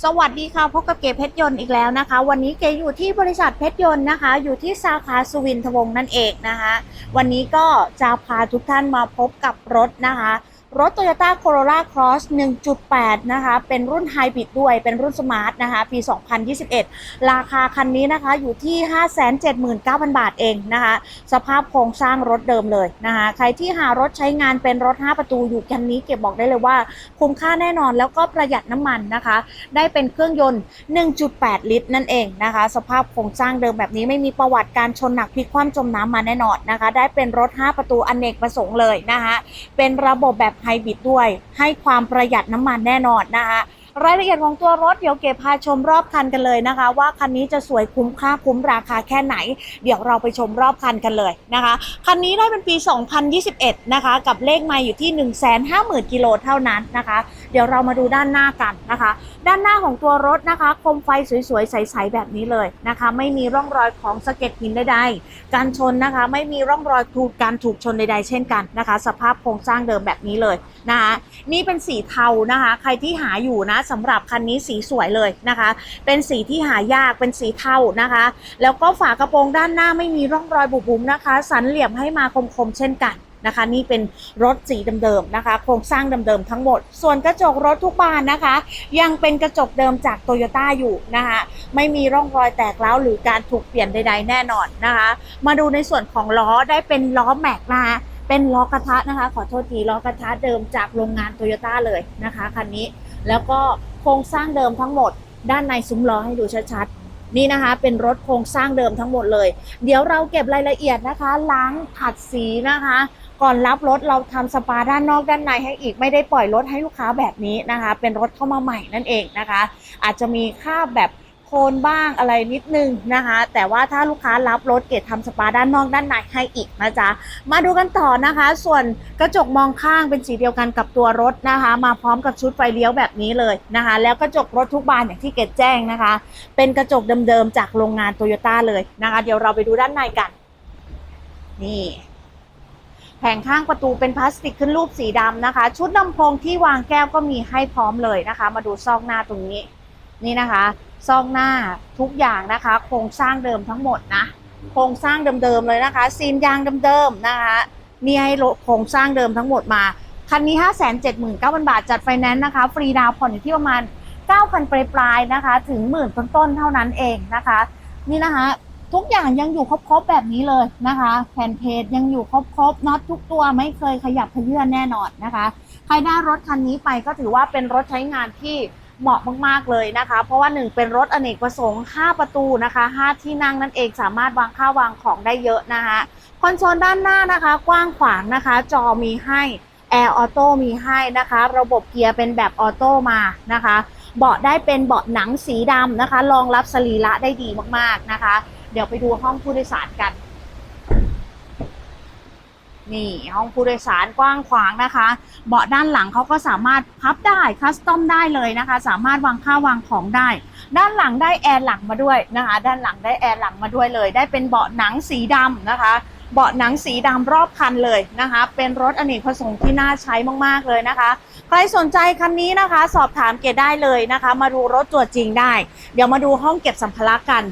สวัสดีค่ะพบกับเก๋เพชรยนต์อีกแล้วนะคะ วันนี้เก๋อยู่ที่บริษัทเพชรยนต์นะคะ อยู่ที่สาขาสุวินทวงศ์นั่นเองนะคะ วันนี้ก็จะพาทุกท่านมาพบกับรถนะคะ รถ Toyota Corolla Cross 1.8 นะคะ เป็นรุ่นไฮบริดด้วย เป็นรุ่นสมาร์ทนะคะ ปี 2021 ราคาคันนี้นะคะ อยู่ที่ 579,000 บาทเองนะคะ สภาพโครงสร้างรถเดิมเลยนะคะ ใครที่หารถใช้งานเป็นรถ 5 ประตูอยู่คันนี้เก็บบอกได้เลยว่า คุ้มค่าแน่นอนแล้วก็ประหยัดน้ำมันนะคะ ได้เป็นเครื่องยนต์ 1.8 ลิตรนั่นเองนะคะ สภาพโครงสร้างเดิมแบบนี้ไม่มีประวัติการชนหนักพลิกคว่ำจมน้ำมาแน่นอนนะคะ ได้เป็นรถ 5 ประตูอเนกประสงค์เลยนะคะ เป็นระบบแบบไฮบริดด้วย ให้ความประหยัดน้ำมันแน่นอนนะคะรายละเอียดของตัวรถเดี๋ยวเก็บพาชมรอบคันกันเลยนะคะ ว่าคันนี้จะสวยคุ้มค่าคุ้มราคาแค่ไหน เดี๋ยวเราไปชมรอบคันกันเลยนะคะคันนี้ได้เป็นปี 2021 นะคะ กับเลขไมาอยู่ที่ 150,000กิโลเท่านั้นนะคะ เดี๋ยวเรามาดูด้านหน้ากันนะคะ ด้านหน้าของตัวรถนะคะคมไฟสวยๆ ใสๆแบบนี้เลยนะคะ ไม่มีร่องรอยของสะเก็ดหินใดๆการชนนะคะ ไม่มีร่องรอยถูกการถูกชนใดๆ เช่นกันนะคะ สภาพโครงสร้างเดิมแบบนี้เลยนะคะนี่เป็นสีเทานะคะ ใครที่หาอยู่นะสำหรับคันนี้สีสวยเลยนะคะ เป็นสีที่หายากเป็นสีเทานะคะ แล้วก็ฝากระโปรงด้านหน้าไม่มีร่องรอยบุบๆนะคะ สันเหลี่ยมให้มาคมๆเช่นกัน นะคะ นี่เป็นรถสีเดิมๆนะคะ โครงสร้างเดิมๆทั้งหมด ส่วนกระจกรถทุกบานนะคะ ยังเป็นกระจกเดิมจากโตโยต้าอยู่นะคะ ไม่มีร่องรอยแตกร้าวหรือการถูกเปลี่ยนใด ๆ แน่นอนนะคะ มาดูในส่วนของล้อได้เป็นล้อแม็กนะคะเป็นล้อกระทะนะคะ ขอโทษทีล้อกระทะเดิมจากโรงงานโตโยต้าเลยนะคะคันนี้ แล้วก็โครงสร้างเดิมทั้งหมด ด้านในซุ้มล้อให้ดูชัดๆ นี่นะคะ เป็นรถโครงสร้างเดิมทั้งหมดเลย เดี๋ยวเราเก็บรายละเอียดนะคะ ล้างขัดสีนะคะ ก่อนรับรถเราทำสปาด้านนอกด้านในให้อีกไม่ได้ปล่อยรถให้ลูกค้าแบบนี้นะคะ เป็นรถเข้ามาใหม่นั่นเองนะคะ อาจจะมีค่าแบบโคนบ้างอะไรนิดนึงนะคะ แต่ว่าถ้าลูกค้ารับรถเกตทำสปาด้านนอกด้านในให้อีกนะจ๊ะมาดูกันต่อนะคะ ส่วนกระจกมองข้างเป็นสีเดียวกันกับตัวรถนะคะ มาพร้อมกับชุดไฟเลี้ยวแบบนี้เลยนะคะ แล้วกระจกรถทุกบานอย่างที่เกตแจ้งนะคะ เป็นกระจกเดิมๆจากโรงงานโตโยต้าเลยนะคะ เดี๋ยวเราไปดูด้านในกัน นี่ แผงข้างประตูเป็นพลาสติกขึ้นรูปสีดำนะคะ ชุดลำโพงที่วางแก้วก็มีให้พร้อมเลยนะคะ มาดูซอกหน้าตรงนี้ นี่นะคะซอกหน้าทุกอย่างนะคะ โครงสร้างเดิมทั้งหมดนะ โครงสร้างเดิมๆเลยนะคะ ซีนยางเดิมๆนะคะมีให้โครงสร้างเดิมทั้งหมดมา คันนี้ 579,000 บาทจัดไฟแนนซ์นะคะ ฟรีดาวน์ผ่อนอยู่ที่ประมาณ 9,000ปลายๆนะคะ ถึงหมื่นต้นๆเท่านั้นเองนะคะ นี่นะคะ ทุกอย่างยังอยู่ครบๆแบบนี้เลยนะคะ แผ่นเพจยังอยู่ครบๆน็อตทุกตัวไม่เคยขยับเขยื่นแน่นอนนะคะ ใครได้รถคันนี้ไปก็ถือว่าเป็นรถใช้งานที่เหมาะมากๆเลยนะคะ เพราะว่าหนึ่งเป็นรถอเนกประสงค์ 5 ประตูนะคะ 5 ที่นั่งนั่นเองสามารถวางข้าววางของได้เยอะนะคะคอนโซลด้านหน้านะคะ กว้างขวางนะคะ จอมีให้แอร์ออโต้มีให้นะคะ ระบบเกียร์เป็นแบบออโต้มานะคะ เบาะได้เป็นเบาะหนังสีดำนะคะ รองรับสรีระได้ดีมากๆนะคะ เดี๋ยวไปดูห้องผู้โดยสารกัน นี่ห้องผู้โดยสารกว้างขวางนะคะ เบาะด้านหลังเขาก็สามารถพับได้คัสตอมได้เลยนะคะ สามารถวางข้าววางของได้ ด้านหลังได้แอร์หลังมาด้วยนะคะ ด้านหลังได้แอร์หลังมาด้วยเลย ได้เป็นเบาะหนังสีดำนะคะ เบาะหนังสีดำรอบคันเลยนะคะ เป็นรถอเนกประสงค์ที่น่าใช้มากๆเลยนะคะใครสนใจคันนี้นะคะ สอบถามเกดได้เลยนะคะ มาดูรถตัวจริงได้ เดี๋ยวมาดูห้องเก็บสัมภาระกัน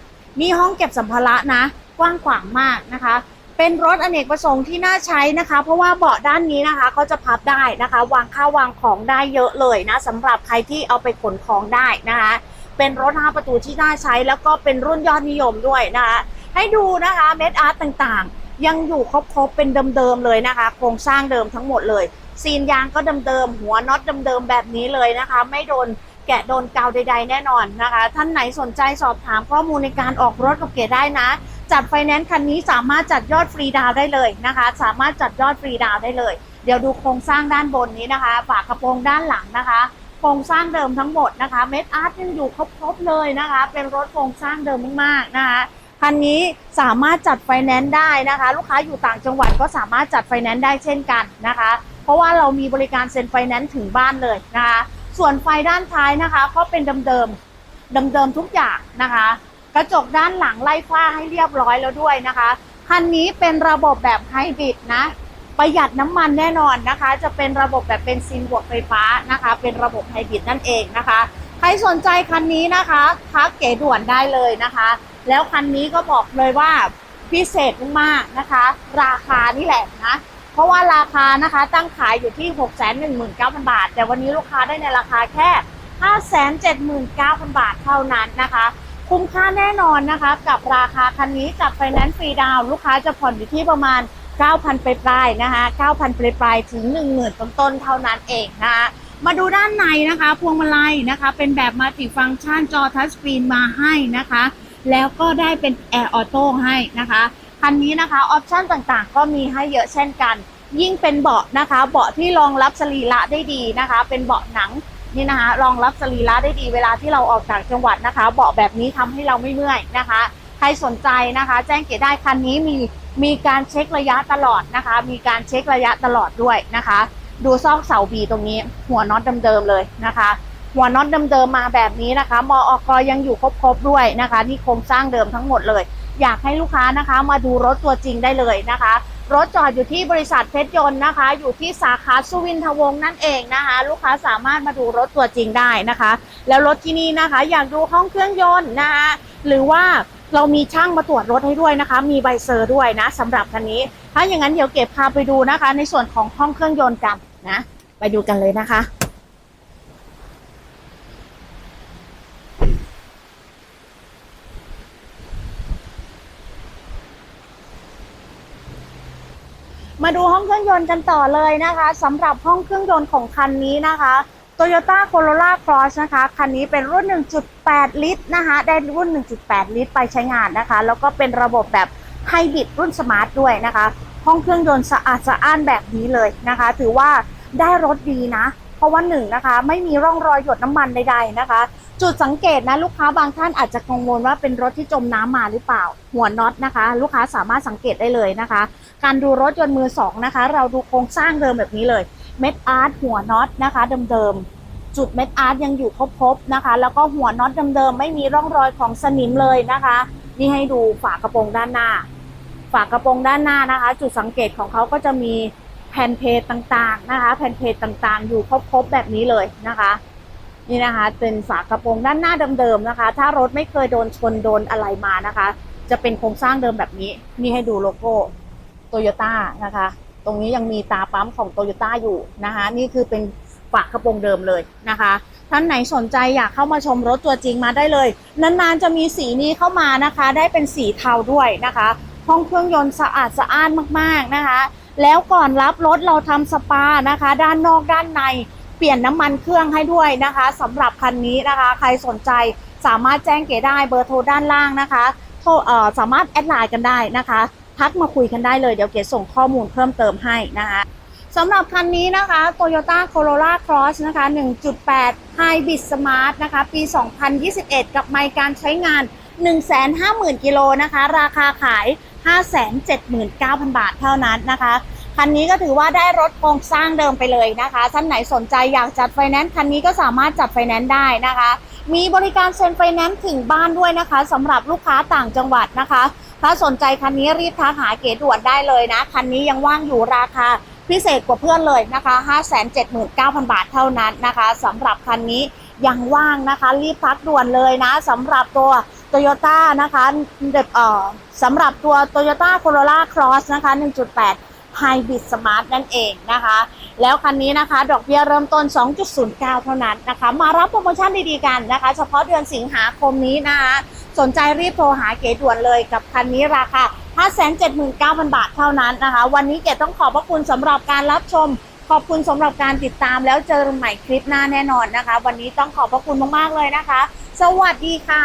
มีห้องเก็บสัมภาระนะ กว้างขวางมากนะคะ เป็นรถอเนกประสงค์ที่น่าใช้นะคะ เพราะว่าเบาะด้านนี้นะคะเขาจะพับได้นะคะ วางข้าววางของได้เยอะเลยนะสำหรับใครที่เอาไปขนของได้นะคะ เป็นรถ5ประตูที่น่าใช้แล้วก็เป็นรุ่นยอดนิยมด้วยนะคะ ให้ดูนะคะเม็ดอาร์ตต่างๆ ยังอยู่ครบๆเป็นเดิมๆเลยนะคะ โครงสร้างเดิมทั้งหมดเลยซีนยางก็เดิมๆหัวน็อตเดิมๆแบบนี้เลยนะคะ ไม่โดน แกะโดนกาวใด ๆ แน่นอนนะคะ ท่านไหนสนใจสอบถามข้อมูลในการออกรถกับเก๋ได้นะ จัดไฟแนนซ์คันนี้สามารถจัดยอดฟรีดาวได้เลยนะคะ สามารถจัดยอดฟรีดาวได้เลย เดี๋ยวดูโครงสร้างด้านบนนี้นะคะฝากระโปรงด้านหลังนะคะ โครงสร้างเดิมทั้งหมดนะคะเม็ดอาร์ตยังอยู่ครบๆเลยนะคะ เป็นรถโครงสร้างเดิมมากๆนะคะคันนี้สามารถจัดไฟแนนซ์ได้นะคะ ลูกค้าอยู่ต่างจังหวัดก็สามารถจัดไฟแนนซ์ได้เช่นกันนะคะ เพราะว่าเรามีบริการเซ็นไฟแนนซ์ถึงบ้านเลยนะคะ ส่วนไฟด้านท้ายนะคะก็เป็นเดิมๆเดิมๆทุกอย่างนะคะ กระจกด้านหลังไล่ฟ้าให้เรียบร้อยแล้วด้วยนะคะคันนี้เป็นระบบแบบไฮบริดนะ ประหยัดน้ำมันแน่นอนนะคะ จะเป็นระบบแบบเป็นซินบวกไฟฟ้านะคะ เป็นระบบไฮบริดนั่นเองนะคะ ใครสนใจคันนี้นะคะทักเก๋ด่วนได้เลยนะคะ แล้วคันนี้ก็บอกเลยว่าพิเศษมากๆนะคะ ราคานี่แหละนะ เพราะว่าราคานะคะตั้งขายอยู่ที่ 619,000 บาท แต่วันนี้ลูกค้าได้ในราคาแค่ 579,000 บาทเท่านั้นนะคะ คุ้มค่าแน่นอนนะคะ กับราคาคันนี้กับไฟแนนซ์ฟรีดาวลูกค้าจะผ่อนอยู่ที่ประมาณ 9,000 ปลายๆนะคะ9,000 ปลายๆถึง 10,000 ต้นๆเท่านั้นเองนะคะมาดูด้านในนะคะ พวงมาลัยนะคะ เป็นแบบมัลติฟังก์ชันจอทัชสกรีนมาให้นะคะ แล้วก็ได้เป็นแอร์ออโต้ให้นะคะ คันนี้นะคะออปชั่นต่างๆ ก็มีให้เยอะเช่นกัน ยิ่งเป็นเบาะนะคะ เบาะที่รองรับสรีระได้ดีนะคะ เป็นเบาะหนังนี่นะคะรองรับสรีระได้ดีเวลาที่เราออกจากจังหวัดนะคะ เบาะแบบนี้ทำให้เราไม่เมื่อยนะคะ ใครสนใจนะคะ แจ้งเก๋ได้คันนี้มีมีการเช็คระยะตลอดนะคะ มีการเช็คระยะตลอดด้วยนะคะ ดูซอกเสาบีตรงนี้ หัวน็อตเดิมๆเลยนะคะ หัวน็อตเดิมๆมาแบบนี้นะคะมออกยังอยู่ครบๆด้วยนะคะ นี่โครงสร้างเดิมทั้งหมดเลย อยากให้ลูกค้านะคะ มาดูรถตัวจริงได้เลยนะคะ รถจอดอยู่ที่บริษัทเพชรยนต์นะคะ อยู่ที่สาขาสุวินทวงศ์นั่นเองนะคะ ลูกค้าสามารถมาดูรถตัวจริงได้นะคะ แล้วรถที่นี่นะคะ อยากดูห้องเครื่องยนต์นะคะหรือว่าเรามีช่างมาตรวจรถให้ด้วยนะคะ มีใบเซอร์ด้วยนะสำหรับคันนี้ ถ้าอย่างนั้นเดี๋ยวเก็บพาไปดูนะคะ ในส่วนของห้องเครื่องยนต์กันนะ ไปดูกันเลยนะคะ มาดูห้องเครื่องยนต์กันต่อเลยนะคะสำหรับห้องเครื่องยนต์ของคันนี้นะคะ Toyota Corolla Cross นะคะ คันนี้เป็นรุ่น 1.8 ลิตรนะคะได้รุ่น 1.8 ลิตรไปใช้งานนะคะ แล้วก็เป็นระบบแบบไฮบริดรุ่นสมาร์ทด้วยนะคะ ห้องเครื่องยนต์สะอาดสะอ้านแบบนี้เลยนะคะ ถือว่าได้รถดีนะ เพราะว่าหนึ่งนะคะ ไม่มีร่องรอยหยดน้ำมันใดๆนะคะ จุดสังเกตนะลูกค้าบางท่านอาจจะกังวลว่าเป็นรถที่จมน้ำมาหรือเปล่า หัวน็อตนะคะ ลูกค้าสามารถสังเกตได้เลยนะคะ การดูรถยนต์มือสองนะคะ เราดูโครงสร้างเดิมแบบนี้เลยเม็ดอาร์ตหัวน็อตนะคะเดิมๆจุดเม็ดอาร์ตยังอยู่ครบๆนะคะ แล้วก็หัวน็อตเดิมๆไม่มีร่องรอยของสนิมเลยนะคะ นี่ให้ดูฝากระโปรงด้านหน้า ฝากระโปรงด้านหน้านะคะ จุดสังเกตของเขาก็จะมีแผ่นเพจต่างๆนะคะ แผ่นเพจต่างๆ อยู่ครบๆแบบนี้เลยนะคะนี่นะคะเป็นฝากระโปรงด้านหน้าเดิมๆนะคะ ถ้ารถไม่เคยโดนชนโดนอะไรมานะคะ จะเป็นโครงสร้างเดิมแบบนี้นี่ให้ดูโลโก้ โตโยต้านะคะ ตรงนี้ยังมีตาปั๊มของโตโยต้าอยู่นะคะ นี่คือเป็นฝากระโปรงเดิมเลยนะคะ ท่านไหนสนใจอยากเข้ามาชมรถตัวจริงมาได้เลย นานๆจะมีสีนี้เข้ามานะคะ ได้เป็นสีเทาด้วยนะคะ ห้องเครื่องยนต์สะอาดสะอ้านมากๆนะคะ แล้วก่อนรับรถเราทำสปานะคะ ด้านนอกด้านในเปลี่ยนน้ำมันเครื่องให้ด้วยนะคะสำหรับคันนี้นะคะ ใครสนใจสามารถแจ้งเก๋ได้เบอร์โทรด้านล่างนะคะโทรสามารถแอดไลน์กันได้นะคะ ทักมาคุยกันได้เลยเดี๋ยวเก๋ส่งข้อมูลเพิ่มเติมให้นะคะสำหรับคันนี้นะคะ Toyota Corolla Cross นะคะ 1.8 Hybrid Smart นะคะ ปี 2021 กับไมล์การใช้งาน 150,000 กิโลนะคะ ราคาขาย 579,000 บาทเท่านั้นนะคะ คันนี้ก็ถือว่าได้รถโครงสร้างเดิมไปเลยนะคะ ท่านไหนสนใจอยากจัดไฟแนนซ์คันนี้ก็สามารถจัดไฟแนนซ์ได้นะคะ มีบริการเซ็นไฟแนนซ์ถึงบ้านด้วยนะคะสำหรับลูกค้าต่างจังหวัดนะคะ ถ้าสนใจคันนี้รีบทักหาเก๋ด่วนได้เลยนะ คันนี้ยังว่างอยู่ราคาพิเศษกว่าเพื่อนเลยนะคะ 579,000 บาทเท่านั้นนะคะสำหรับคันนี้ยังว่างนะคะ รีบทักด่วนเลยนะสำหรับตัว Toyota นะคะเด็บเอ่อสำหรับตัว Toyota Corolla Cross นะคะ 1.8 Hybrid Smart นั่นเองนะคะ แล้วคันนี้นะคะ ดอกเบี้ยเริ่มต้น 2.09 เท่านั้นนะคะ มารับโปรโมชั่นดีๆกันนะคะ เฉพาะเดือนสิงหาคมนี้นะคะสนใจรีบโทรหาเก๋ด่วนเลยกับคันนี้ราคา 579,000 บาทเท่านั้นนะคะ วันนี้เก๋ต้องขอบพระคุณสำหรับการรับชม ขอบคุณสำหรับการติดตามแล้วเจอกันใหม่คลิปหน้าแน่นอนนะคะ วันนี้ต้องขอบพระคุณมากๆเลยนะคะ สวัสดีค่ะ